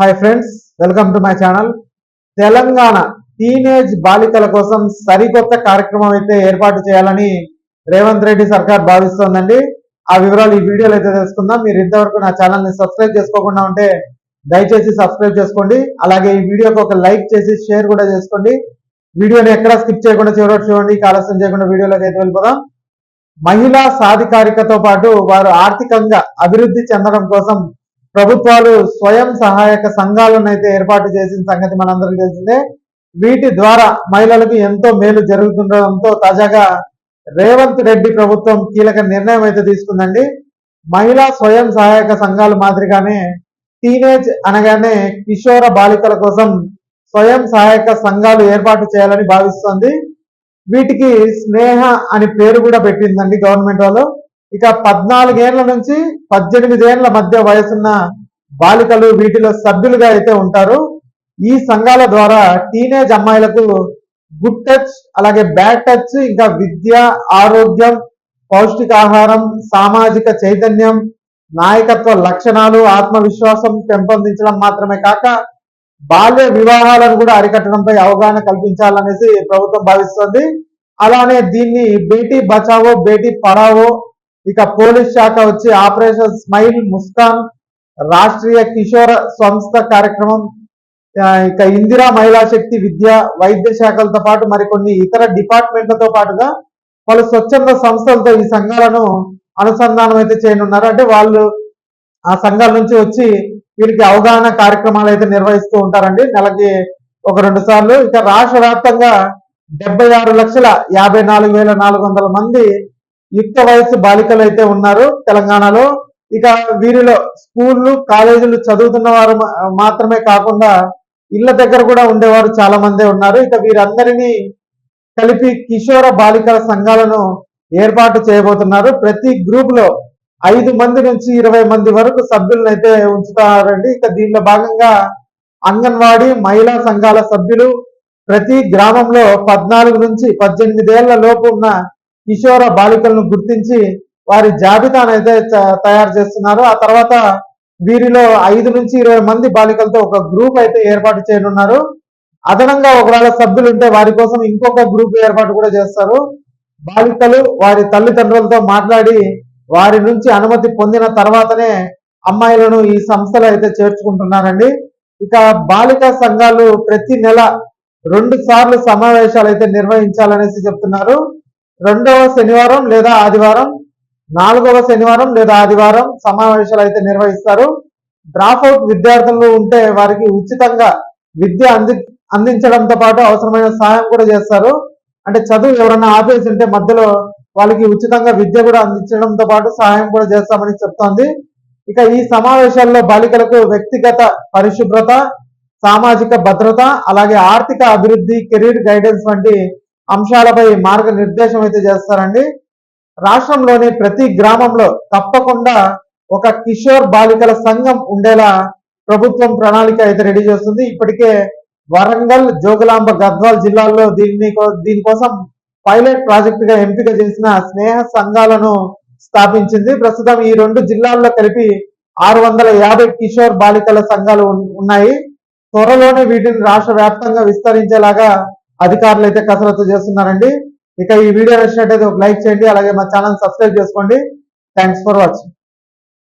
Hi friends welcome to my channel Telangana teenage బాలికల కోసం సరికొత్త కార్యక్రమం అయితే ఏర్పాటు చేయాలని రేవంత్ రెడ్డి సర్కార్ భావిస్తోందండి. ఆ వివరాలు ఈ వీడియోలో అయితే తెలుసుకుందాం. మీరు ఇంతవరకు నా ఛానల్ని సబ్స్క్రైబ్ చేసుకోకుండా ఉంటే దయచేసి సబ్స్క్రైబ్ చేసుకోండి. అలాగే ఈ వీడియోకి ఒక లైక్ చేసి షేర్ కూడా చేసుకోండి. వీడియోని ఎక్కడ స్కిప్ చేయకుండా చివరి చూడండి. ఆలస్యం చేయకుండా వీడియోలోకి అయితే వెళ్ళిపోదాం. మహిళా సాధికారికతో పాటు వారు ఆర్థికంగా అభివృద్ధి చెందడం కోసం ప్రభుత్వాలు స్వయం సహాయక సంఘాలను అయితే ఏర్పాటు చేసిన సంగతి మనందరికీ తెలిసిందే. వీటి ద్వారా మహిళలకు ఎంతో మేలు జరుగుతుండడంతో తాజాగా రేవంత్ రెడ్డి ప్రభుత్వం కీలక నిర్ణయం అయితే తీసుకుందండి. మహిళా స్వయం సహాయక సంఘాలు మాదిరిగానే టీనేజ్ అనగానే కిషోర బాలికల కోసం స్వయం సహాయక సంఘాలు ఏర్పాటు చేయాలని భావిస్తోంది. వీటికి స్నేహ అని పేరు కూడా పెట్టిందండి గవర్నమెంట్ వాళ్ళు. ఇక పద్నాలుగేళ్ళ నుంచి పద్దెనిమిదేళ్ళ మధ్య వయసున్న బాలికలు వీటిలో సభ్యులుగా అయితే ఉంటారు. ఈ సంఘాల ద్వారా టీనేజ్ అమ్మాయిలకు గుడ్ టచ్ అలాగే బ్యాడ్ టచ్ ఇంకా విద్య ఆరోగ్యం పౌష్టికాహారం సామాజిక చైతన్యం నాయకత్వ లక్షణాలు ఆత్మవిశ్వాసం పెంపొందించడం మాత్రమే కాక బాల్య వివాహాలను కూడా అరికట్టడంపై అవగాహన కల్పించాలనేసి ప్రభుత్వం భావిస్తోంది. అలానే దీన్ని బేటీ బచావో బేటీ పడావో ఇక పోలీస్ శాఖ వచ్చి ఆపరేషన్ స్మైల్ ముస్కాన్ రాష్ట్రీయ కిషోర సంస్థ కార్యక్రమం ఇక ఇందిరా మహిళా శక్తి విద్య వైద్య శాఖలతో పాటు మరికొన్ని ఇతర డిపార్ట్మెంట్లతో పాటుగా పలు స్వచ్ఛంద సంస్థలతో ఈ సంఘాలను అనుసంధానం అయితే చేయనున్నారు. అంటే వాళ్ళు ఆ సంఘాల నుంచి వచ్చి వీరికి అవగాహన కార్యక్రమాలు అయితే నిర్వహిస్తూ ఉంటారండి. నెలకి ఒక రెండు సార్లు. ఇక రాష్ట్ర వ్యాప్తంగా డెబ్బై ఆరు లక్షల యాభై నాలుగు వేల నాలుగు వందల మంది యుక్త వయసు బాలికలు అయితే ఉన్నారు తెలంగాణలో. ఇక వీరిలో స్కూళ్ళు కాలేజీలు చదువుతున్న వారు మాత్రమే కాకుండా ఇళ్ళ దగ్గర కూడా ఉండేవారు చాలా మందే ఉన్నారు. ఇక వీరందరినీ కలిపి కిషోర బాలికల సంఘాలను ఏర్పాటు చేయబోతున్నారు. ప్రతి గ్రూప్లో ఐదు మంది నుంచి ఇరవై మంది వరకు సభ్యులను అయితే ఉంచుతారండి. ఇక దీనిలో భాగంగా అంగన్వాడీ మహిళా సంఘాల సభ్యులు ప్రతి గ్రామంలో పద్నాలుగు నుంచి పద్దెనిమిదేళ్ళ లోపు ఉన్న కిషోర బాలికలను గుర్తించి వారి జాబితాను అయితే తయారు చేస్తున్నారు. ఆ తర్వాత వీరిలో ఐదు నుంచి ఇరవై మంది బాలికలతో ఒక గ్రూప్ అయితే ఏర్పాటు చేయనున్నారు. అదనంగా ఒకవేళ సభ్యులు ఉంటే వారి కోసం ఇంకొక గ్రూప్ ఏర్పాటు కూడా చేస్తారు. బాలికలు వారి తల్లిదండ్రులతో మాట్లాడి వారి నుంచి అనుమతి పొందిన తర్వాతనే అమ్మాయిలను ఈ సంస్థలో అయితే చేర్చుకుంటున్నారండి. ఇక బాలిక సంఘాలు ప్రతి నెల రెండు సార్లు సమావేశాలు అయితే నిర్వహించాలనేసి చెప్తున్నారు. రెండవ శనివారం లేదా ఆదివారం నాలుగవ శనివారం లేదా ఆదివారం సమావేశాలు అయితే నిర్వహిస్తారు. డ్రాప్అవుట్ విద్యార్థులు ఉంటే వారికి ఉచితంగా విద్య అంది అందించడంతో పాటు అవసరమైన సహాయం కూడా చేస్తారు. అంటే చదువు ఎవరన్నా ఆపేసి ఉంటే మధ్యలో వాళ్ళకి ఉచితంగా విద్య కూడా అందించడంతో పాటు సహాయం కూడా చేస్తామని చెప్తోంది. ఇక ఈ సమావేశాల్లో బాలికలకు వ్యక్తిగత పరిశుభ్రత సామాజిక భద్రత అలాగే ఆర్థిక అభివృద్ధి కెరీర్ గైడెన్స్ వంటి అంశాలపై మార్గనిర్దేశం అయితే చేస్తారండి. రాష్ట్రంలోని ప్రతి గ్రామంలో తప్పకుండా ఒక కిషోర్ బాలికల సంఘం ఉండేలా ప్రభుత్వం ప్రణాళిక అయితే రెడీ చేస్తుంది. ఇప్పటికే వరంగల్ జోగులాంబ గద్వాల్ జిల్లాల్లో దీన్ని దీనికోసం పైలట్ ప్రాజెక్ట్గా ఎంపిక చేసిన స్నేహ సంఘాలను స్థాపించింది. ప్రస్తుతం ఈ రెండు జిల్లాల్లో కలిపి ఆరు వందల యాభై కిషోర్ బాలికల సంఘాలు ఉన్నాయి. త్వరలోనే వీటిని రాష్ట్ర వ్యాప్తంగా విస్తరించేలాగా అధికారులు అయితే కసరత్తు చేస్తున్నారండి. ఇక ఈ వీడియో నచ్చినట్టయితే ఒక లైక్ చేయండి అలాగే మా ఛానల్ సబ్స్క్రైబ్ చేసుకోండి. Thanks for watching